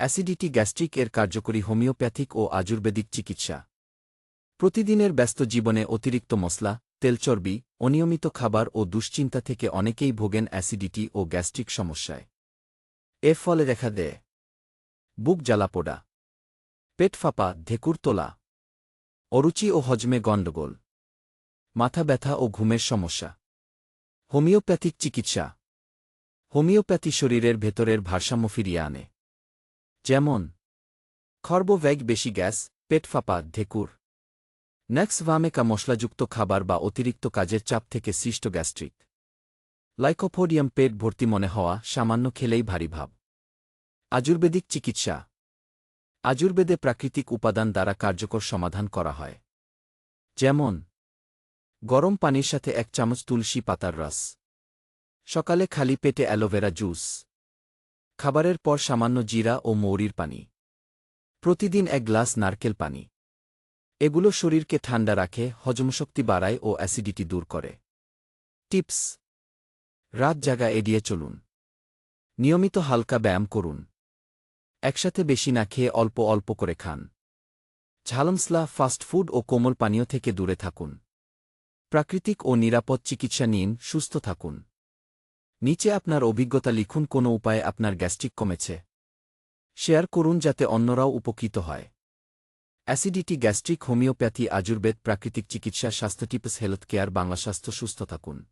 Acidity gastric এর কার্যকরী homeopathic ও আয়ুর্বেদিক চিকিৎসা। প্রতিদিনের ব্যস্ত জীবনে অতিরিক্ত মশলা তেলচর্বি অনিয়মিত খাবার ও দুশ্চিন্তা থেকে অনেকেই ভোগেন অ্যাসিডিটি ও গ্যাস্ট্রিক সমস্যায়। এর ফলে দেখা দেয়, বুক জ্বালাপোড়া পেট ফাঁপা, ঢেকুর তোলা, অরুচি ও হজমে গণ্ডগোল, মাথা ব্যথা ও ঘুমের সমস্যা। হোমিওপ্যাথিক চিকিৎসা, হোমিওপ্যাথি শরীরের ভেতরের ভারসাম্য ফিরিয়ে আনে। যেমন, খর্বোভ্যাগ বেশি গ্যাস, পেট ফাঁপা, ঢেকুর। নেক্স ভামেকা মশলাযুক্ত খাবার বা অতিরিক্ত কাজের চাপ থেকে সৃষ্ট গ্যাস্ট্রিক। লাইকোফোডিয়াম পেট ভর্তি মনে হওয়া সামান্য খেলেই ভারী ভাব। আজুর্বেদিক চিকিৎসা। আজুর্বেদে প্রাকৃতিক উপাদান দ্বারা কার্যকর সমাধান করা হয়। যেমন, গরম পানির সাথে এক চামচ তুলসী পাতার রস। সকালে খালি পেটে অ্যালোভেরা জুস। খাবারের পর সামান্য জিরা ও মৌরির পানি। প্রতিদিন এক গ্লাস নারকেল পানি। এগুলো শরীরকে ঠান্ডা রাখে, হজমশক্তি বাড়ায় ও অ্যাসিডিটি দূর করে। টিপস। রাত জাগা এড়িয়ে চলুন। নিয়মিত হালকা ব্যায়াম করুন। একসাথে বেশি না খেয়ে অল্প অল্প করে খান। ঝালমসলা ফাস্টফুড ও কোমল পানীয় থেকে দূরে থাকুন। প্রাকৃতিক ও নিরাপদ চিকিৎসা নিন, সুস্থ থাকুন। নিচে আপনার অভিজ্ঞতা লিখুন কোনো উপায়ে আপনার গ্যাস্ট্রিক কমেছে। শেয়ার করুন যাতে অন্যরাও উপকৃত হয়। অ্যাসিডিটি, গ্যাস্ট্রিক, হোমিওপ্যাথি আজুর্বেদ প্রাকৃতিক চিকিৎসা, স্বাস্থ্য টিপস, হেলথ কেয়ার, বাংলা স্বাস্থ্য, সুস্থ থাকুন।